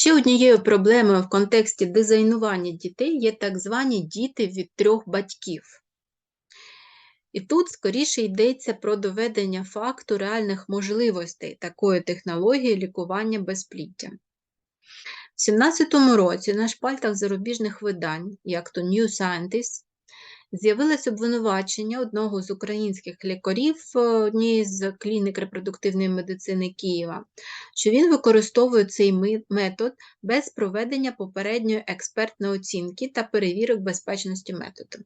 Ще однією проблемою в контексті дизайнування дітей є так звані діти від трьох батьків. І тут скоріше йдеться про доведення факту реальних можливостей такої технології лікування безпліття. В 2017 році на шпальтах зарубіжних видань, як то New Scientist, з'явилось обвинувачення одного з українських лікарів однієї з клінік репродуктивної медицини Києва, що він використовує цей метод без проведення попередньої експертної оцінки та перевірок безпечності методу.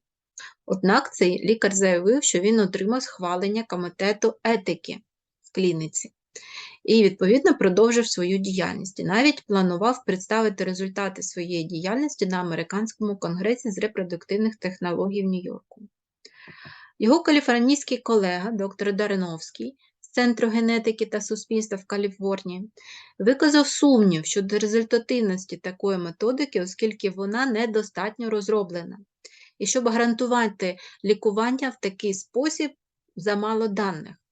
Однак цей лікар заявив, що він отримав схвалення комітету етики в клініці і, відповідно, продовжив свою діяльність. І навіть планував представити результати своєї діяльності на американському конгресі з репродуктивних технологій в Нью-Йорку. Його каліфорнійський колега, доктор Дариновський, з Центру генетики та суспільства в Каліфорнії, виказав сумнів щодо результативності такої методики, оскільки вона недостатньо розроблена. І щоб гарантувати лікування в такий спосіб, замало даних.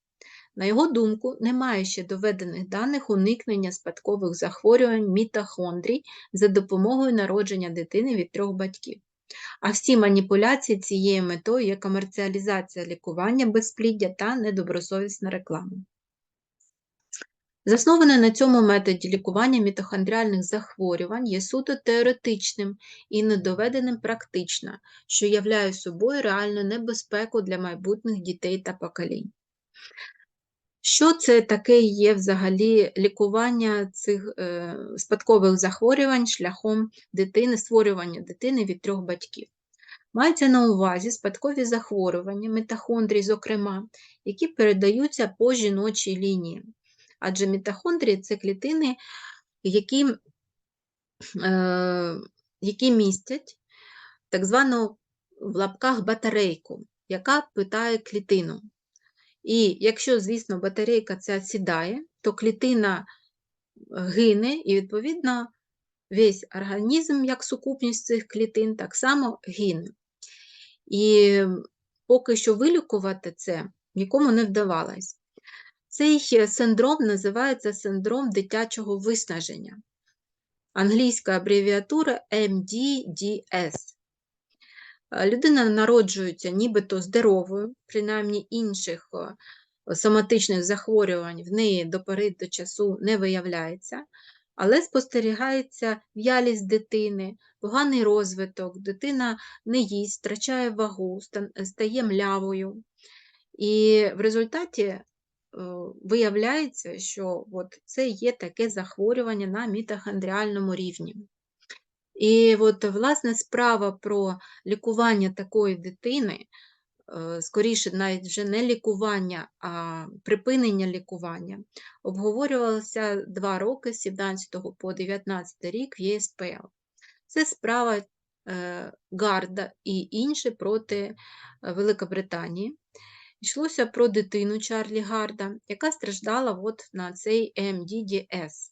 На його думку, немає ще доведених даних уникнення спадкових захворювань мітохондрій за допомогою народження дитини від трьох батьків. А всі маніпуляції цією метою є комерціалізація лікування безпліддя та недобросовісна реклама. Засноване на цьому методі лікування мітохондріальних захворювань є суто теоретичним і недоведеним практично, що являє собою реальну небезпеку для майбутніх дітей та поколінь. Що це таке є взагалі лікування цих е, спадкових захворювань шляхом дитини, створювання дитини від трьох батьків? Мається на увазі спадкові захворювання, мітохондрії, зокрема, які передаються по жіночій лінії. Адже мітохондрії це клітини, які, е, які містять так звану в лапках батарейку, яка питає клітину. І якщо, звісно, батарейка ця сідає, то клітина гине, і, відповідно, весь організм, як сукупність цих клітин, так само гине. І поки що вилікувати це нікому не вдавалось. Цей синдром називається синдром дитячого виснаження. Англійська абревіатура MDDS. Людина народжується нібито здоровою, принаймні інших соматичних захворювань в неї до пори до часу не виявляється, але спостерігається в'ялість дитини, поганий розвиток, дитина не їсть, втрачає вагу, стає млявою. І в результаті виявляється, що от це є таке захворювання на мітохондріальному рівні. І от, власне, справа про лікування такої дитини, е, скоріше, навіть вже не лікування, а припинення лікування, обговорювалася два роки з 17 по 19 рік в ЄСПЛ. Це справа е, Гарда і інші проти Великобританії. Йшлося про дитину Чарлі Гарда, яка страждала от на цей МДДС.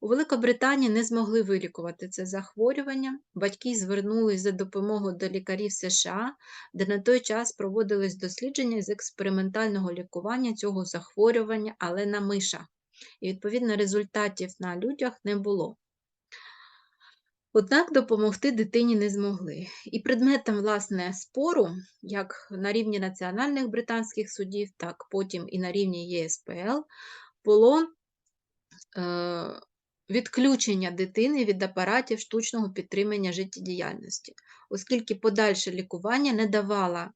У Великобританії не змогли вилікувати це захворювання. Батьки звернулись за допомогою до лікарів США, де на той час проводились дослідження з експериментального лікування цього захворювання, але на мишах. І, відповідно, результатів на людях не було. Однак допомогти дитині не змогли. І предметом власне спору, як на рівні національних британських судів, так потім і на рівні ЄСПЛ, було е, відключення дитини від апаратів штучного підтримання життєдіяльності, оскільки подальше лікування не давало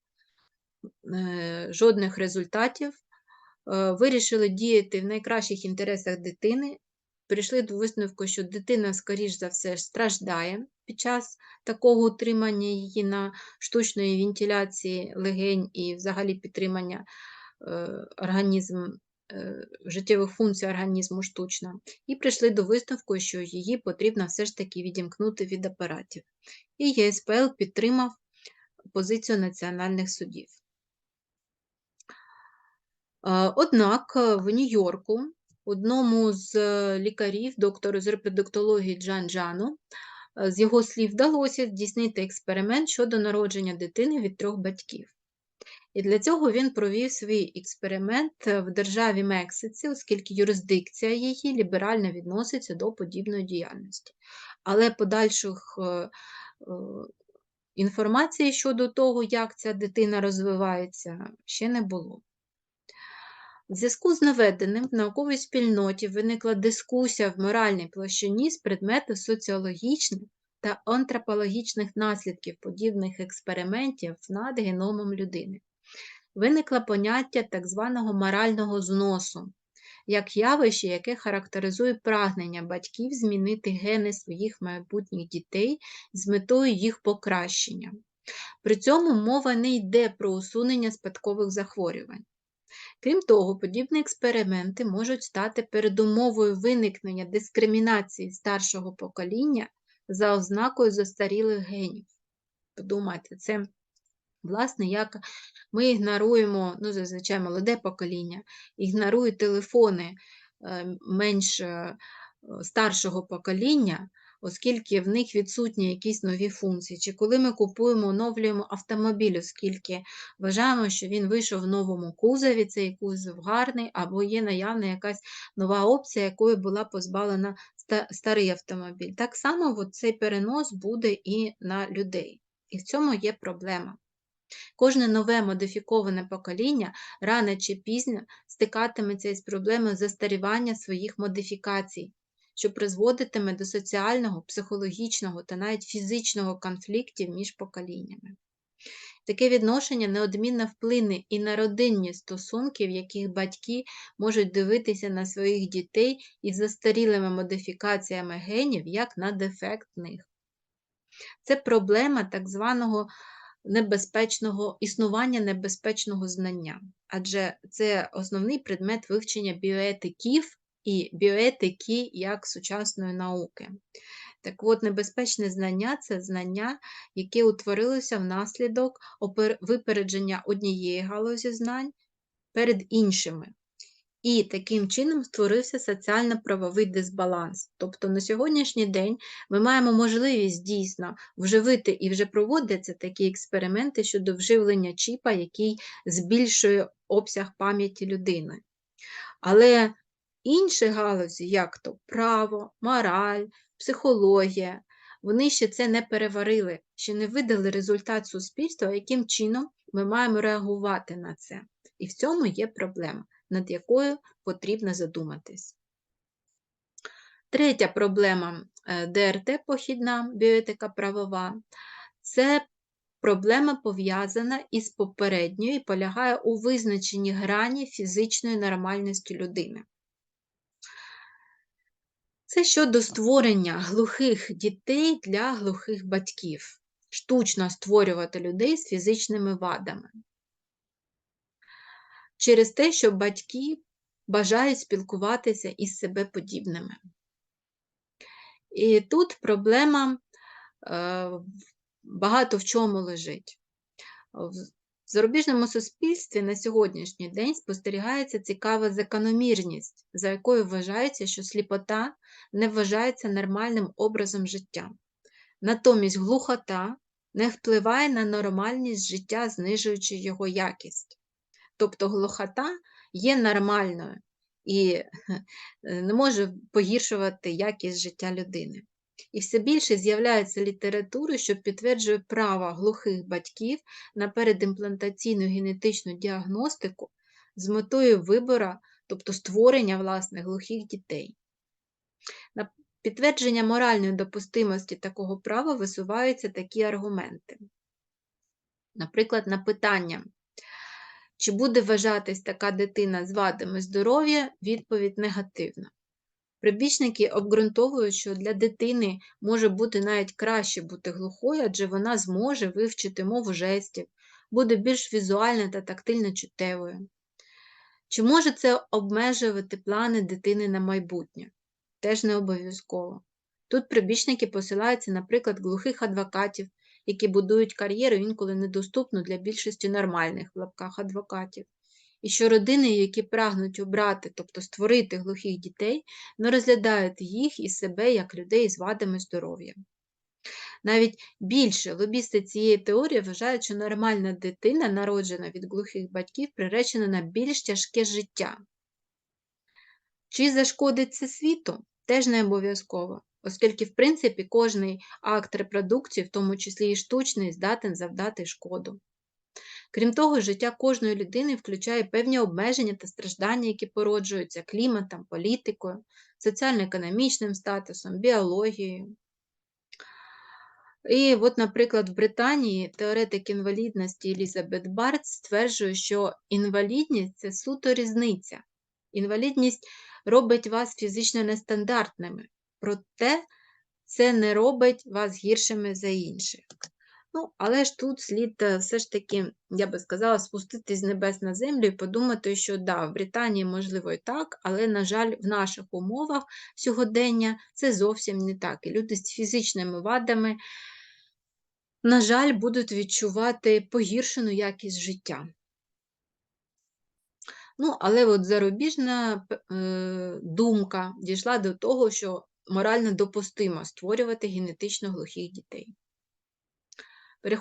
е, жодних результатів, е, вирішили діяти в найкращих інтересах дитини. Прийшли до висновку, що дитина, скоріш за все, страждає під час такого утримання її на штучної вентиляції легень і взагалі підтримання е, організму життєвих функцій організму штучно, і прийшли до висновку, що її потрібно все ж таки відімкнути від апаратів. І ЄСПЛ підтримав позицію національних судів. Е, однак в Нью-Йорку одному з лікарів, доктору з репродуктології Джан Джану, з його слів вдалося здійснити експеримент щодо народження дитини від трьох батьків. І для цього він провів свій експеримент в державі Мексиці, оскільки юрисдикція її ліберально відноситься до подібної діяльності. Але подальших е, е, інформації щодо того, як ця дитина розвивається, ще не було. В зв'язку з наведеним в науковій спільноті виникла дискусія в моральній площині з предмету соціологічних та антропологічних наслідків подібних експериментів над геномом людини. Виникло поняття так званого морального зносу, як явище, яке характеризує прагнення батьків змінити гени своїх майбутніх дітей з метою їх покращення. При цьому мова не йде про усунення спадкових захворювань. Крім того, подібні експерименти можуть стати передумовою виникнення дискримінації старшого покоління за ознакою застарілих генів. Подумайте, це, власне, як ми ігноруємо, ну, зазвичай молоде покоління, ігнорує телефони е, менш е, старшого покоління, оскільки в них відсутні якісь нові функції. Чи коли ми купуємо, оновлюємо автомобіль, оскільки вважаємо, що він вийшов в новому кузові, цей кузов гарний, або є наявна якась нова опція, якою була позбавлена старий автомобіль. Так само цей перенос буде і на людей. І в цьому є проблема. Кожне нове модифіковане покоління рано чи пізно стикатиметься із проблемою застарівання своїх модифікацій, що призводитиме до соціального, психологічного та навіть фізичного конфліктів між поколіннями. Таке відношення неодмінно вплине і на родинні стосунки, в яких батьки можуть дивитися на своїх дітей із застарілими модифікаціями генів як на дефектних. Це проблема так званого небезпечного існування небезпечного знання, адже це основний предмет вивчення біоетиків і біоетики як сучасної науки. Так от, небезпечне знання це знання, яке утворилося внаслідок випередження однієї галузі знань перед іншими. І таким чином створився соціально-правовий дисбаланс. Тобто на сьогоднішній день ми маємо можливість дійсно вживити і вже проводяться такі експерименти щодо вживлення чіпа, який збільшує обсяг пам'яті людини. Але інші галузі, як то право, мораль, психологія, вони ще це не переварили, ще не видали результат суспільства, яким чином ми маємо реагувати на це. І в цьому є проблема над якою потрібно задуматись. Третя проблема е, ДРТ похідна, біоетика правова, це проблема пов'язана із попередньою і полягає у визначенні грані фізичної нормальності людини. Це щодо створення глухих дітей для глухих батьків, штучно створювати людей з фізичними вадами через те, що батьки бажають спілкуватися із себе подібними. І тут проблема е, багато в чому лежить. В зарубіжному суспільстві на сьогоднішній день спостерігається цікава закономірність, за якою вважається, що сліпота не вважається нормальним образом життя. Натомість глухота не впливає на нормальність життя, знижуючи його якість. Тобто глухота є нормальною і не може погіршувати якість життя людини. І все більше з'являється літератури, що підтверджує право глухих батьків на передімплантаційну генетичну діагностику з метою вибору, тобто створення власне глухих дітей. На підтвердження моральної допустимості такого права висуваються такі аргументи. Наприклад, на питання, чи буде вважатись така дитина з вадами здоров'я? Відповідь негативна. Прибічники обґрунтовують, що для дитини може бути навіть краще бути глухою, адже вона зможе вивчити мову жестів, буде більш візуальна та тактильно чуттєвою. Чи може це обмежувати плани дитини на майбутнє? Теж не обов'язково. Тут прибічники посилаються, наприклад, глухих адвокатів, які будують кар'єру інколи недоступну для більшості нормальних в лапках адвокатів. І що родини, які прагнуть обрати, тобто створити глухих дітей, не розглядають їх і себе як людей з вадами здоров'я. Навіть більше лобісти цієї теорії вважають, що нормальна дитина, народжена від глухих батьків, приречена на більш тяжке життя. Чи зашкодить це світу? Теж не обов'язково, оскільки, в принципі, кожний акт репродукції, в тому числі і штучний, здатен завдати шкоду. Крім того, життя кожної людини включає певні обмеження та страждання, які породжуються кліматом, політикою, соціально-економічним статусом, біологією. І от, наприклад, в Британії теоретик інвалідності Елізабет Барт стверджує, що інвалідність це суто різниця. Інвалідність робить вас фізично нестандартними, проте це не робить вас гіршими за інших. Ну, але ж тут слід е, все ж таки, я би сказала, спуститись з небес на землю і подумати, що да, в Британії можливо і так, але, на жаль, в наших умовах сьогодення це зовсім не так. І люди з фізичними вадами, на жаль, будуть відчувати погіршену якість життя. Ну, але от зарубіжна е, думка дійшла до того, що морально допустимо створювати генетично глухих дітей. Переходимо